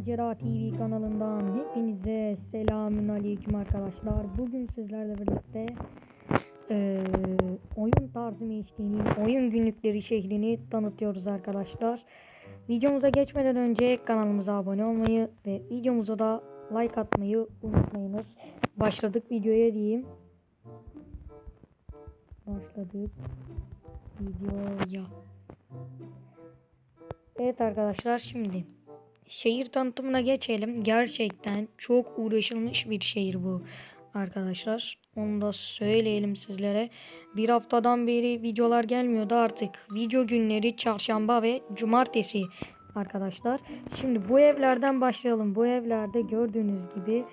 Macera TV kanalından hepinize selamün aleyküm arkadaşlar. Bugün sizlerle birlikte eee, oyun tarzı meşliğinin oyun günlükleri şehrini tanıtıyoruz arkadaşlar. Videomuza geçmeden önce kanalımıza abone olmayı ve videomuza da like atmayı unutmayınız. Başladık videoya diyeyim. Başladık videoya. Evet arkadaşlar şimdi şehir tanıtımına geçelim. Gerçekten çok uğraşılmış bir şehir bu arkadaşlar. Onu da söyleyelim sizlere. Bir haftadan beri videolar gelmiyordu artık. Video günleri çarşamba ve cumartesi arkadaşlar. Şimdi bu evlerden başlayalım. Bu evlerde gördüğünüz gibi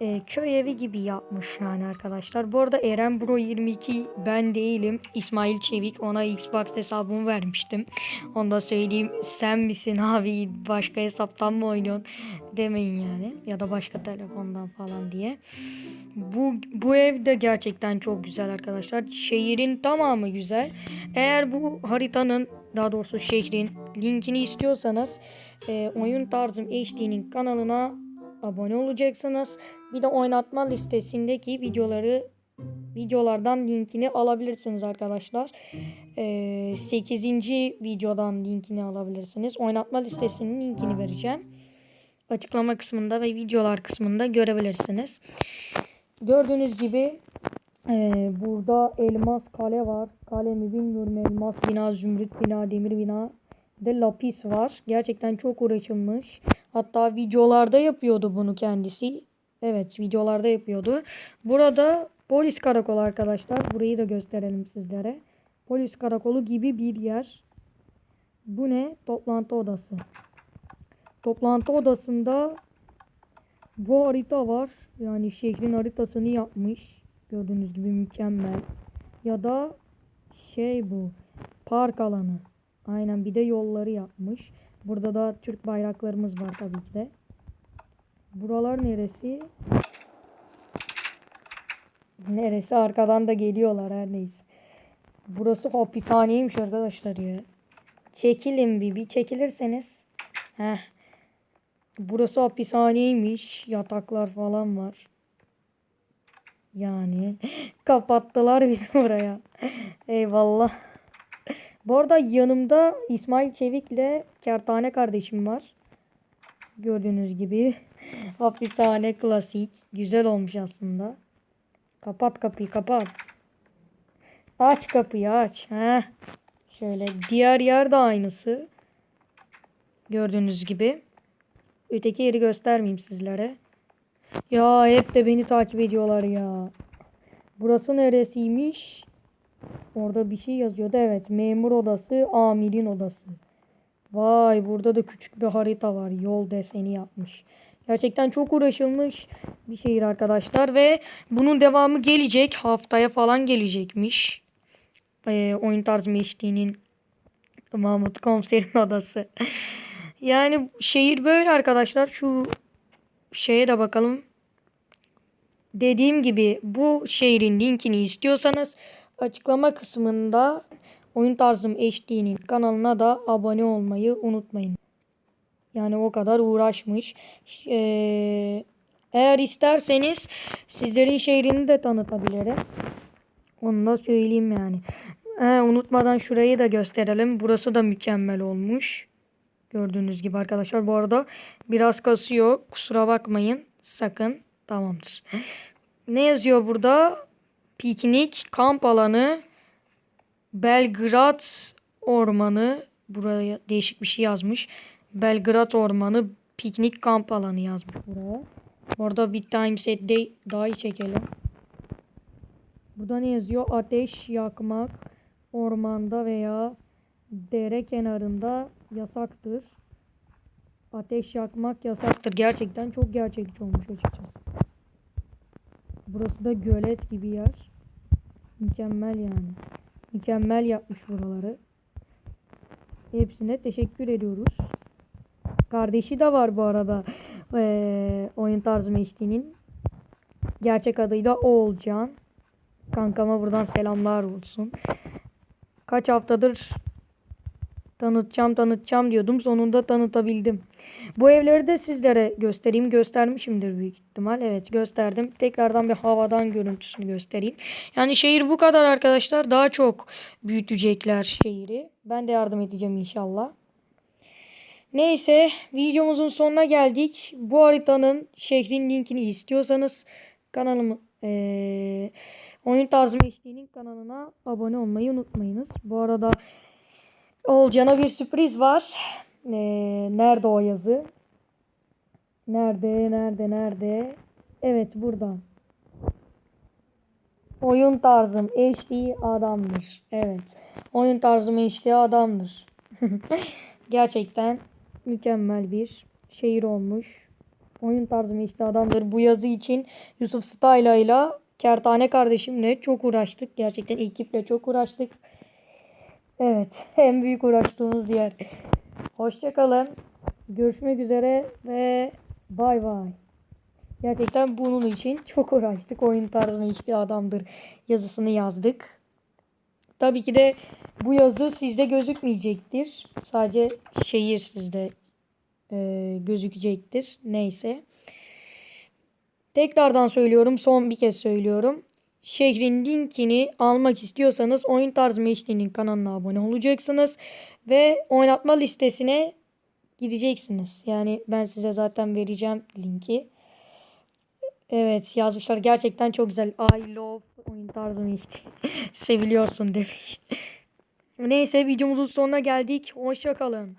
e, köy evi gibi yapmış yani arkadaşlar. Bu arada Eren Bro 22 ben değilim. İsmail Çevik ona Xbox hesabımı vermiştim. Onu da söyleyeyim. Sen misin abi başka hesaptan mı oynuyorsun demeyin yani. Ya da başka telefondan falan diye. Bu, bu ev de gerçekten çok güzel arkadaşlar. Şehrin tamamı güzel. Eğer bu haritanın daha doğrusu şehrin linkini istiyorsanız e, oyun tarzım HD'nin kanalına abone olacaksınız. Bir de oynatma listesindeki videoları videolardan linkini alabilirsiniz arkadaşlar. Ee, 8. videodan linkini alabilirsiniz. Oynatma listesinin linkini vereceğim. Açıklama kısmında ve videolar kısmında görebilirsiniz. Gördüğünüz gibi e, burada elmas kale var. Kale mi bilmiyorum elmas bina, zümrüt bina, demir bina de lapis var. Gerçekten çok uğraşılmış. Hatta videolarda yapıyordu bunu kendisi. Evet videolarda yapıyordu. Burada polis karakolu arkadaşlar. Burayı da gösterelim sizlere. Polis karakolu gibi bir yer. Bu ne? Toplantı odası. Toplantı odasında bu harita var. Yani şehrin haritasını yapmış. Gördüğünüz gibi mükemmel. Ya da şey bu. Park alanı. Aynen bir de yolları yapmış. Burada da Türk bayraklarımız var tabii ki de. Buralar neresi? Neresi? Arkadan da geliyorlar her neyse. Burası hapishaneymiş arkadaşlar ya. Çekilin bir, bir çekilirseniz. Heh. Burası hapishaneymiş. Yataklar falan var. Yani kapattılar bizi buraya. Eyvallah. Bu arada yanımda İsmail Çevik ile Kertane kardeşim var. Gördüğünüz gibi. Hapishane klasik. Güzel olmuş aslında. Kapat kapıyı kapat. Aç kapıyı aç. Heh. Şöyle diğer yer de aynısı. Gördüğünüz gibi. Öteki yeri göstermeyeyim sizlere. Ya hep de beni takip ediyorlar ya. Burası neresiymiş? Orada bir şey yazıyordu. Evet. Memur odası, amirin odası. Vay burada da küçük bir harita var. Yol deseni yapmış. Gerçekten çok uğraşılmış bir şehir arkadaşlar. Ve bunun devamı gelecek. Haftaya falan gelecekmiş. Ee, oyun tarzı meşliğinin Mahmut Komiser'in odası. yani şehir böyle arkadaşlar. Şu şeye de bakalım. Dediğim gibi bu şehrin linkini istiyorsanız açıklama kısmında oyun tarzım HD'nin kanalına da abone olmayı unutmayın. Yani o kadar uğraşmış. Ee, eğer isterseniz sizlerin şehrini de tanıtabilirim. Onu da söyleyeyim yani. Ee, unutmadan şurayı da gösterelim. Burası da mükemmel olmuş. Gördüğünüz gibi arkadaşlar. Bu arada biraz kasıyor. Kusura bakmayın. Sakın. Tamamdır. Ne yazıyor burada? Piknik kamp alanı Belgrad Ormanı buraya değişik bir şey yazmış. Belgrad Ormanı piknik kamp alanı yazmış buraya. Burada bir time set day dahi çekelim. Burada ne yazıyor? Ateş yakmak ormanda veya dere kenarında yasaktır. Ateş yakmak yasaktır. Gerçekten çok gerçekçi olmuş açıkçası. Burası da gölet gibi yer. Mükemmel yani. Mükemmel yapmış buraları. Hepsine teşekkür ediyoruz. Kardeşi de var bu arada. Ee, oyun tarzı meştiğinin. Gerçek adıyla Oğulcan. Kankama buradan selamlar olsun. Kaç haftadır Tanıtacağım tanıtacağım diyordum. Sonunda tanıtabildim. Bu evleri de sizlere göstereyim. Göstermişimdir büyük ihtimal. Evet gösterdim. Tekrardan bir havadan görüntüsünü göstereyim. Yani şehir bu kadar arkadaşlar. Daha çok büyütecekler şehri. Ben de yardım edeceğim inşallah. Neyse videomuzun sonuna geldik. Bu haritanın şehrin linkini istiyorsanız kanalımı eee oyun tarzı eşliğinin kanalına abone olmayı unutmayınız. Bu arada Olcan'a bir sürpriz var. Eee, nerede o yazı? Nerede, nerede, nerede? Evet burada. Oyun tarzım HD adamdır. Evet. Oyun tarzım HD adamdır. Gerçekten mükemmel bir şehir olmuş. Oyun tarzım işte adamdır. Bu yazı için Yusuf Styla ile Kertane kardeşimle çok uğraştık. Gerçekten ekiple çok uğraştık. Evet. En büyük uğraştığımız yer. Hoşçakalın. Görüşmek üzere ve bay bay. Gerçekten bunun için çok uğraştık. Oyun tarzım işte adamdır yazısını yazdık. Tabii ki de bu yazı sizde gözükmeyecektir. Sadece şehir sizde e, gözükecektir. Neyse. Tekrardan söylüyorum. Son bir kez söylüyorum. Şehrin linkini almak istiyorsanız Oyun Tarzı Meşli'nin kanalına abone olacaksınız. Ve oynatma listesine gideceksiniz. Yani ben size zaten vereceğim linki. Evet yazmışlar. Gerçekten çok güzel. I love oyun tarzı Meşli. Seviliyorsun demiş. Neyse videomuzun sonuna geldik. Hoşçakalın.